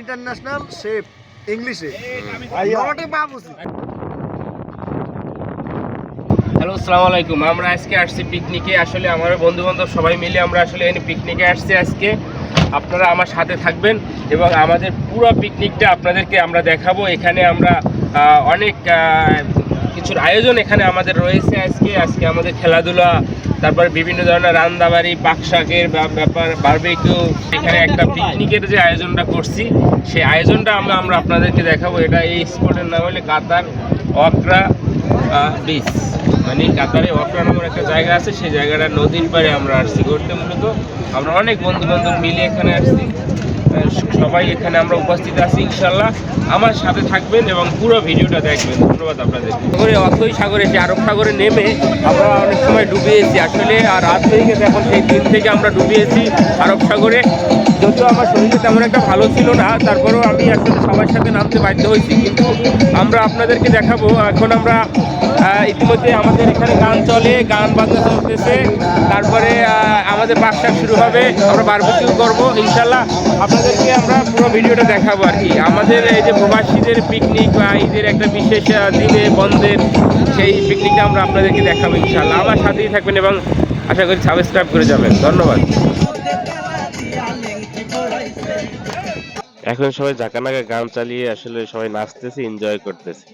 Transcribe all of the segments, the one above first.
International shape ইংলিশে hello আসসালামু আলাইকুম। আমরা আজকে আসছি পিকনিকে আসলে আমার বন্ধু বান্ধব সবাই মিলে আমরা আসলে এখানে পিকনিকে আসছি আজকে। আপনারা আমার সাথে থাকবেন এবং আমাদের পুরো পিকনিকটা আপনাদেরকে আমরা দেখাবো। এখানে আমরা অনেক কিছুর আয়োজন এখানে আমাদের রয়েছে আজকে। আজকে আমাদের খেলাধুলা তারপরে বিভিন্ন ধরনের রান্দাবাড়ি পাকশাকের ব্যাপার বারবিকিউ এখানে একটা পিকনিকের যে আয়োজনটা করছি, সেই আয়োজনটা আমরা আমরা আপনাদেরকে দেখাবো। এটা এই স্পটের নাম হলে কাতার অকরা বিচ মানে কাতারে অকরা নামের একটা জায়গা আছে, সেই জায়গাটা নদীর পাড়ে আমরা আসছি। ঘুরতে মূলত আমরা অনেক বন্ধু বান্ধব মিলে এখানে আসছি। সবাই এখানে আমরা উপস্থিত আছি ইনশাল্লাহ আমার সাথে থাকবেন এবং পুরো ভিডিওটা দেখবেন। ধন্যবাদ আপনাদের সাগরে অথই সাগরে যে আরব সাগরে নেমে আমরা অনেক সময় ডুবিয়েছি। আসলে, আর রাত হয়ে গেছে, এখন সেই দিন থেকে আমরা ডুবিয়েছি আরব সাগরে। যদিও আমার শরীরটা তেমন একটা ভালো ছিল না, তারপরেও আমি আসলে সবার সাথে নামতে বাধ্য হয়েছি, কিন্তু আমরা আপনাদেরকে দেখাবো। এখন আমরা ইতিমধ্যে আমাদের এখানে গান চলে, গান বাজনা চলতেছে। তারপরে আমাদের বাকশাক শুরু হবে। আমরা বারবিকিউ করব, ইনশাল্লাহ। আপনাদেরকে আমরা পুরো ভিডিওটা দেখাবো আর কি। আমাদের এই যে প্রবাসীদের পিকনিক বা ঈদের একটা বিশেষ দিনে বন্ধের সেই পিকনিকটা আমরা আপনাদেরকে দেখাবো ইনশাল্লাহ। আমার সাথেই থাকবেন এবং আশা করি সাবস্ক্রাইব করে যাবেন। ধন্যবাদ। এখন সবাই জাকানাকা গান চালিয়ে আসলে সবাই নাচতেছে এনজয় করতেছে।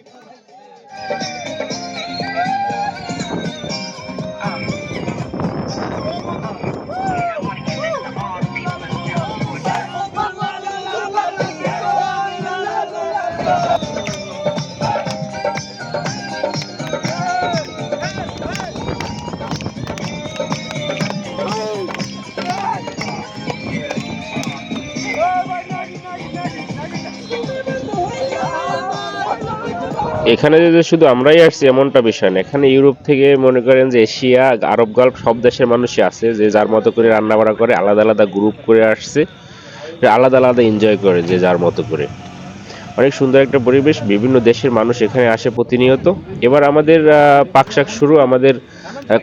এখানে যে শুধু আমরাই আসছি, এমনটা বিষয় না। এখানে ইউরোপ থেকে মনে করেন যে এশিয়া, আরব গল্প সব দেশের মানুষই আছে, যে যার মতো করে রান্না বান্না করে আলাদা আলাদা গ্রুপ করে আসছে আলাদা আলাদা এনজয় করে যে যার মতো করে। অনেক সুন্দর একটা পরিবেশ, বিভিন্ন দেশের মানুষ এখানে আসে প্রতিনিয়ত। এবার আমাদের পাকশাক শুরু, আমাদের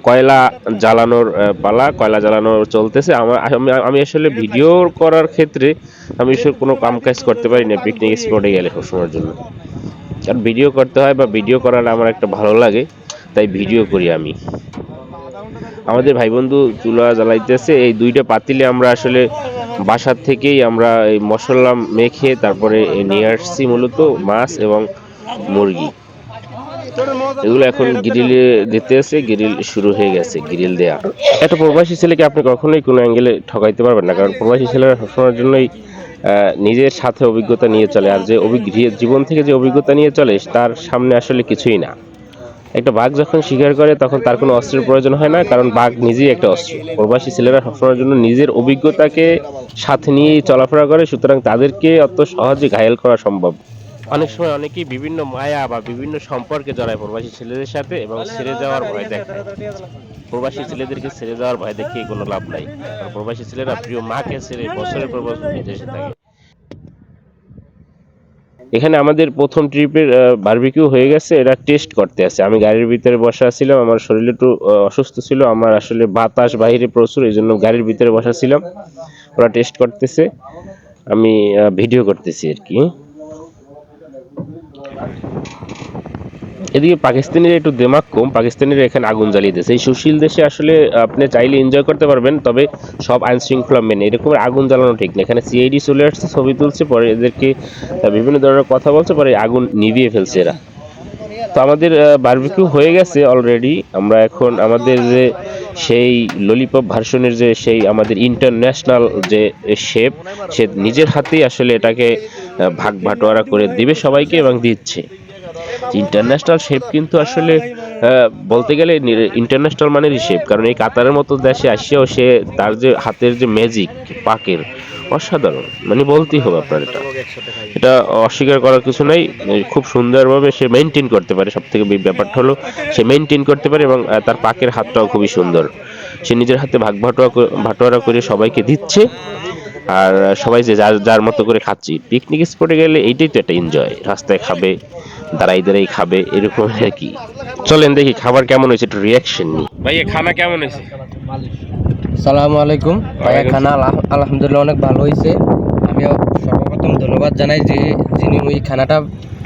কয়লা জ্বালানোর পালা, কয়লা জ্বালানো চলতেছে। আমার আমি- আসলে ভিডিও করার ক্ষেত্রে আমি কোনো কাম কাজ করতে পারি না পিকনিক স্পটে গেলে সবসময়ের জন্য। কারণ ভিডিও করতে হয় বা ভিডিও করার আমার একটা ভালো লাগে, তাই ভিডিও করি আমি। আমাদের ভাই বন্ধু চুলা জ্বালাইতেছে, এই দুইটা পাতিলে আমরা আসলে বাসার থেকেই আমরা এই মশলা মেখে তারপরে নিয়ে আসছি মূলত মাছ এবং মুরগি। এগুলো এখন গ্রিলে দিতে আছে, গ্রিল শুরু হয়ে গেছে, গ্রিল দেয়া। একটা প্রবাসী ছেলেকে আপনি কখনোই কোনো অ্যাঙ্গেলে ঠকাইতে পারবেন না, কারণ প্রবাসী ছেলেরা সবসময়ের জন্যই নিজের সাথে অভিজ্ঞতা নিয়ে চলে আর যে জীবন থেকে যে অভিজ্ঞতা নিয়ে চলে তার সামনে আসলে কিছুই না। একটা বাঘ যখন শিকার করে তখন তার কোনো অস্ত্রের প্রয়োজন হয় না, কারণ বাঘ নিজেই একটা অস্ত্র। প্রবাসী ছেলেরা সবসময়ের জন্য নিজের অভিজ্ঞতাকে সাথে নিয়েই চলাফেরা করে, সুতরাং তাদেরকে অত সহজে ঘায়েল করা সম্ভব অনেক সময় অনেকেই বিভিন্ন মায়া বা বিভিন্ন সম্পর্কে জড়ায় প্রবাসী ছেলেদের সাথে এবং ছেড়ে যাওয়ার ভয় দেখায়। প্রবাসী ছেলেদেরকে ছেড়ে যাওয়ার ভয় দেখিয়ে কোনো লাভ নাই। প্রবাসী ছেলেরা প্রিয় মাকে ছেড়ে বছরের পর বছর বিদেশে থাকে। এখানে আমাদের প্রথম ট্রিপের বারবিকিউ হয়ে গেছে। এটা টেস্ট করতে আছে আমি গাড়ির ভিতরে বসা ছিলাম। আমার শরীর একটু অসুস্থ ছিল। আমার আসলে বাতাস বাইরে প্রচুর এই জন্য গাড়ির ভিতরে বসা ছিলাম। ওরা টেস্ট করতেছে। আমি ভিডিও করতেছি আর কি। এদিকে পাকিস্তানিরা একটু দেমাগ কম, পাকিস্তানিরা এখানে আগুন জ্বালিয়ে দিয়েছে। এই সুশীল দেশে আসলে আপনি চাইলে এনজয় করতে পারবেন, তবে সব আইন শৃঙ্খলা মেনে। এরকম আগুন জ্বালানো ঠিক না। এখানে সিআইডি চলে আসছে, ছবি তুলছে, পরে এদেরকে বিভিন্ন ধরনের কথা বলছে, পরে আগুন নিভিয়ে ফেলছে এরা। তো আমাদের বারবিকিউ হয়ে গেছে অলরেডি আমরা এখন আমাদের যে সেই ললিপপ ভার্সনের যে সেই আমাদের ইন্টারন্যাশনাল যে শেপ সে নিজের হাতেই আসলে এটাকে ভাগ বাটোয়ারা করে দিবে সবাইকে এবং দিচ্ছে। ইন্টারন্যাশনাল শেপ কিন্তু আসলে বলতে গেলে ইন্টারন্যাশনাল মানেরই শেপ। কারণ এই কাতারের মতো দেশে আসিয়াও সে তার যে হাতের যে ম্যাজিক পাকের, অসাধারণ। মানে বলতেই হবে আপনার এটা। এটা অস্বীকার করার কিছু নাই। খুব সুন্দরভাবে সে মেনটেন করতে পারে। সব থেকে ব্যাপারটা হলো, সে মেনটেন করতে পারে এবং তার পাকের হাতটাও খুবই সুন্দর। সে নিজের হাতে ভাগ ভাটোয়া ভাটোয়ারা করে সবাইকে দিচ্ছে। আর সবাই যে যার যার মতো করে খাচ্ছি পিকনিক স্পটে গেলে এইটাই তো একটা এনজয় রাস্তায় খাবে দাঁড়াই দাঁড়াই খাবে এরকম আর কি। চলেন দেখি খাবার কেমন হয়েছে একটু রিয়াকশন নি ভাইয়া খানা কেমন হয়েছে? সালামু আলাইকুম। ভাইয়া খানা আলহাম- আলহামদুলিল্লাহ অনেক ভালো হয়েছে। আমি সর্বপ্রথম ধন্যবাদ জানাই যে যিনি ওই খানাটা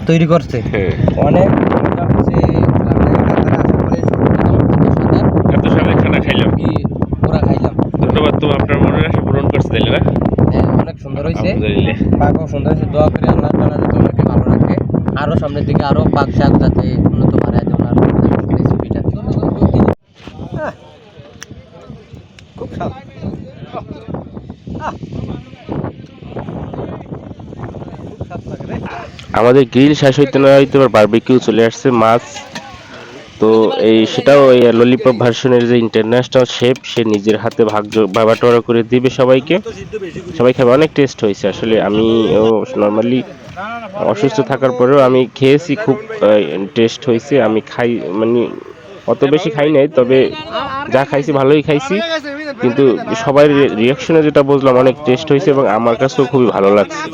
তৈরি করছে। হ্যাঁ। অনেক মজা হয়েছে রান্নায় কাতারে আসার পরে সর্বপ্রথম সাঁতার এত সময় খানা খাইলাম কি পুরা খাইলাম ধন্যবাদ তো আপনার মনের আশা পূরণ করছে তাইলে না হ্যাঁ অনেক সুন্দর হয়েছে পাকও সুন্দর হয়েছে দোয়া করে আল্লাহ তালা যাতে ওনাকে ভালো রাখে। আরও সামনের দিকে আরও পাক শাক যাতে উন্নত বাড়ায় দেয় ওনার রেসিপিটা খুব আমাদের গ্রিল শেষ হইতে না হইতে বারবিকিউ চলে আসছে মাছ তো এই সেটাও এই ললিপপ ভার্সনের যে ইন্টারন্যাশনাল শেপ সে নিজের হাতে ভাগ বাবাটোয়ারা করে দিবে সবাইকে। সবাই খাবে অনেক টেস্ট হয়েছে আসলে। আমি নর্মালি অসুস্থ থাকার পরেও আমি খেয়েছি খুব টেস্ট হয়েছে। আমি খাই মানে অত বেশি খাই নাই তবে যা খাইছি ভালোই খাইছি। কিন্তু সবাই রিয়াকশনে যেটা বুঝলাম অনেক টেস্ট হয়েছে এবং আমার কাছেও খুবই ভালো লাগছে।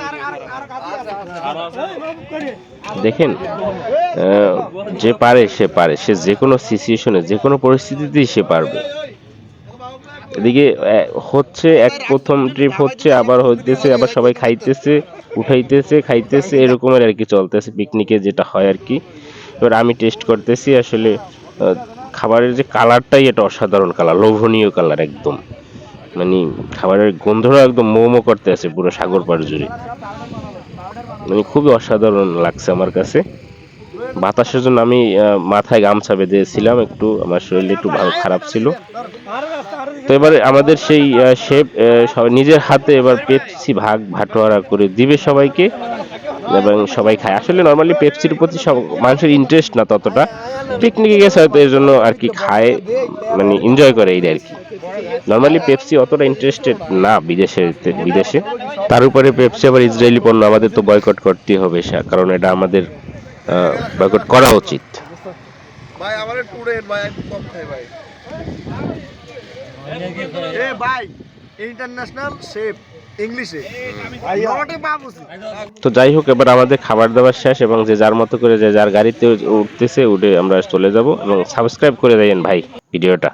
দেখেন যে পারে সে পারে, সে যে কোনো সিচুয়েশনে যে কোনো পরিস্থিতিতেই সে পারবে। এদিকে হচ্ছে এক প্রথম ট্রিপ হচ্ছে, আবার হইতেছে, আবার সবাই খাইতেছে, উঠাইতেছে, খাইতেছে, এরকমের আর কি চলতেছে পিকনিকে যেটা হয় আর কি। এবার আমি টেস্ট করতেছি, আসলে খাবারের যে কালারটাই এটা অসাধারণ কালার লোভনীয় কালার একদম। মানে খাবারের গন্ধটা একদম মোমো করতে আছে পুরো সাগর পাড় জুড়ে। মানে খুবই অসাধারণ লাগছে আমার কাছে। বাতাসের জন্য আমি মাথায় গামছা বেঁধেছিলাম, একটু আমার শরীরটা একটু ভালো খারাপ ছিল। তো এবার আমাদের সেই শেপ সবাই নিজের হাতে এবার পেপসি ভাগ ভাটোয়ারা করে দিবে সবাইকে এবং সবাই খায়। আসলে নর্মালি পেপসির প্রতি সব মানুষের ইন্টারেস্ট না ততটা। পিকনিকে গেছে হয়তো এর জন্য আর কি খায় মানে এনজয় করে এই আর কি। নর্মালি পেপসি অতটা ইন্টারেস্টেড না বিদেশে বিদেশে। তার উপরে পেপসি আবার ইসরায়েলি পণ্য আমাদের তো বয়কট করতেই হবে কারণ এটা আমাদের বয়কট করা উচিত। ভাই আমার একটু ভাই কম খাই ভাই। এ ভাই ইন্টারন্যাশনাল শেপ ইংলিশে নট এ বাবুসি তো যাই হোক এবার আমাদের খাবার দাবার শেষ এবং যে যার মতো করে যে যার গাড়িতে উঠতেছে উঠে আমরা চলে যাব এবং সাবস্ক্রাইব করে দেন ভাই ভিডিওটা।